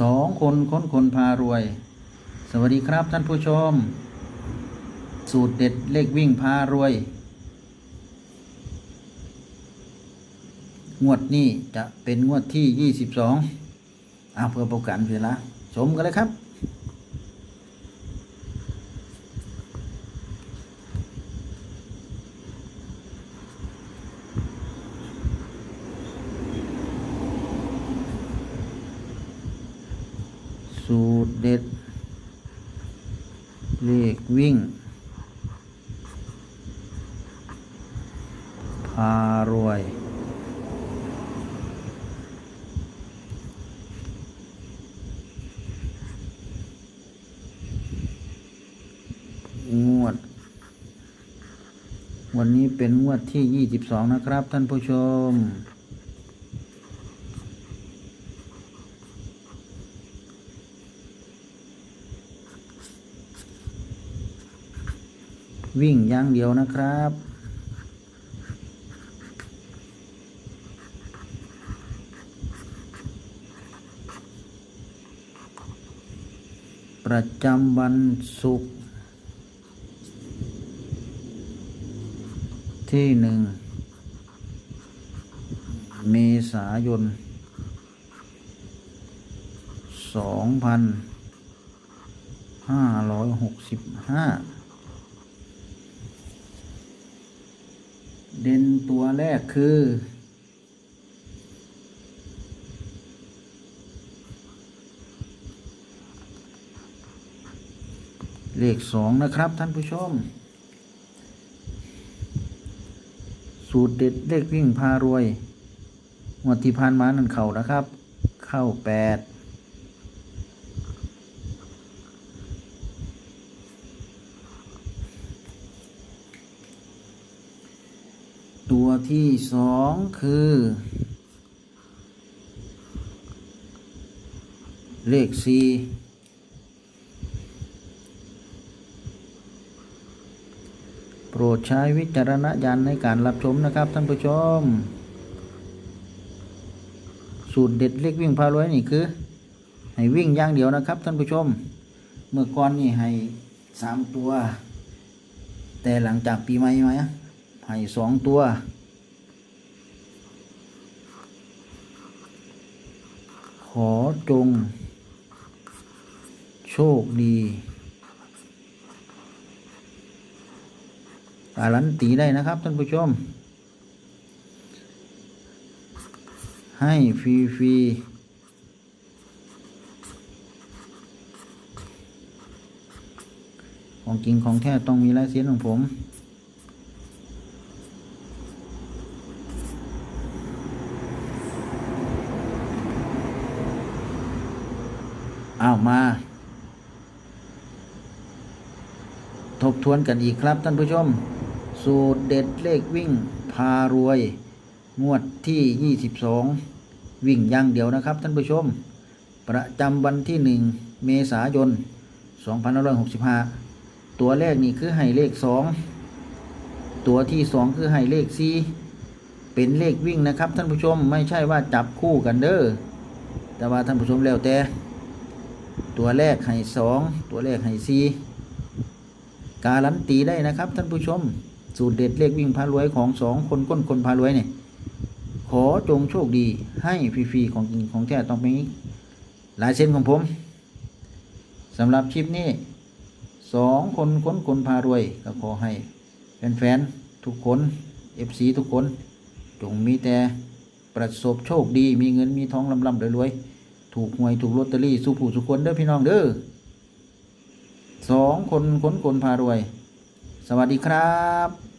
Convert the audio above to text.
สองคนค้นคนพารวย สวัสดีครับท่านผู้ชม สูตรเด็ดเลขวิ่งพารวย งวดนี้จะเป็นงวดที่ 22เอาเพื่อประกันเวลาชมกันเลยครับ สูตรเด็ด เลขวิ่ง พารวย งวด วันนี้เป็นงวดที่ 22 นะครับท่านผู้ชม วิ่งย่างเดียวนะครับ ประจำวันศุกร์ที่หนึ่งเมษายนสองพันห้าร้อยหกสิบห้า เด่นตัวแรกคือ เลขสองนะครับท่านผู้ชม สูตรเด็ดเลขวิ่งพารวยงวดที่ผ่านมานั่นเข่านะครับ เข้าแปด ตัวที่สองคือ เลขสี่โปรดใช้วิจารณญาณในการรับชมนะครับท่านผู้ชม สูตรเด็ดเลขวิ่งพารวยนี่คือ ให้วิ่งอย่างเดียวนะครับท่านผู้ชม เมื่อก่อนนี่ให้สามตัว แต่หลังจากปีใหม่ไหมอะ ให้สองตัว ขอจง โชคดีการันตีได้นะครับท่านผู้ชม ให้ฟรีฟรีๆของจริงของแท้ต้องมีลายเซ็นของผม อามา ทบทวนกันอีกครับท่านผู้ชม สูตรเด็ดเลขวิ่งพารวย งวดที่ 22 วิ่งย่างเดียวนะครับท่านผู้ชม ประจำวันที่ 1 เมษายน2565 ตัวแรกนี่คือให้เลข 2 ตัวที่ 2 คือให้เลข 4 เป็นเลขวิ่งนะครับท่านผู้ชมไม่ใช่ว่าจับคู่กันเด้อแต่ว่าท่านผู้ชมแล้วแต่ ตัวแรกให้สองตัวแรกให้สี่การันตีได้นะครับ ท่านผู้ชม สูตรเด็ดเลขวิ่งพารวยของสองคนก้นคนพารวยเนี่ยขอจงโชคดีให้ฟรีๆของจริงของแท้ต้องเป็นลายเส้นของผมสำหรับคลิปนี้สองคนค้นคนพารวย ก็ขอให้แฟนๆทุกคน FC ทุกคน จงมีแต่ประสบโชคดีมีเงินมีทองลำลำรวยๆ ถูกหวยถูกลอตเตอรี่สู้ผู้สุคนเด้อพี่น้องเด้อสองคนคนคนพารวย สวัสดีครับ